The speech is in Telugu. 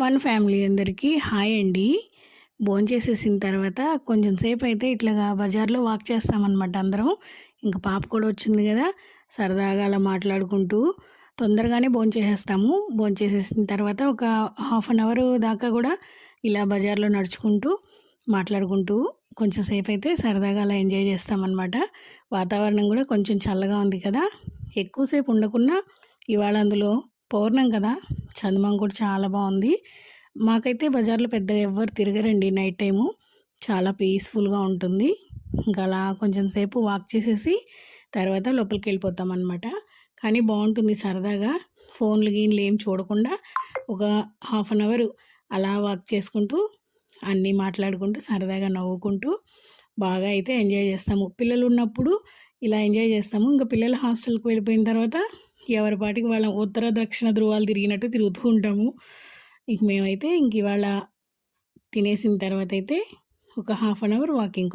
వన్ ఫ్యామిలీ అందరికీ హాయ్ అండి. భోంచేసేసిన తర్వాత కొంచెం సేపు అయితే ఇట్లాగా బజార్లో వాక్ చేస్తామన్నమాట అందరం. ఇంకా పాప కూడా వచ్చింది కదా సరదాగా అలా మాట్లాడుకుంటూ తొందరగానే భోంచేసేస్తాము భోంచేసేసిన తర్వాత ఒక హాఫ్ అన్ అవర్ దాకా కూడా ఇలా బజార్లో నడుచుకుంటూ మాట్లాడుకుంటూ కొంచెం సేపు అయితే సరదాగా అలా ఎంజాయ్ చేస్తామన్నమాట. వాతావరణం కూడా కొంచెం చల్లగా ఉంది కదా ఎక్కువసేపు ఉండకున్నా ఇవాళ అందులో పౌర్ణం కదా? చందమామ కూడా చాలా బాగుంది. మాకైతే బజార్లో పెద్దగా ఎవ్వరు తిరగరండి నైట్ టైము. చాలా పీస్ఫుల్గా ఉంటుంది. ఇంకా అలా కొంచెం సేపు వాక్ చేసేసి తర్వాత లోపలికి వెళ్ళిపోతాం అనమాట కానీ బాగుంటుంది సరదాగా. ఫోన్లు గీన్లు ఏం చూడకుండా ఒక హాఫ్ అన్ అవర్ అలా వాక్ చేసుకుంటూ అన్నీ మాట్లాడుకుంటూ సరదాగా నవ్వుకుంటూ బాగా అయితే ఎంజాయ్ చేస్తాము. పిల్లలు ఉన్నప్పుడు ఇలా ఎంజాయ్ చేస్తాము. ఇంకా పిల్లలు హాస్టల్కి వెళ్ళిపోయిన తర్వాత ఎవరి పాటికి వాళ్ళ ఉత్తర దక్షిణ ధృవాలు తిరిగినట్టు తిరుగుతూ ఉంటాము. ఇంక మేమైతే ఇంక ఇవాళ తినేసిన తర్వాత అయితే ఒక హాఫ్ అన్ అవర్ వాకింగ్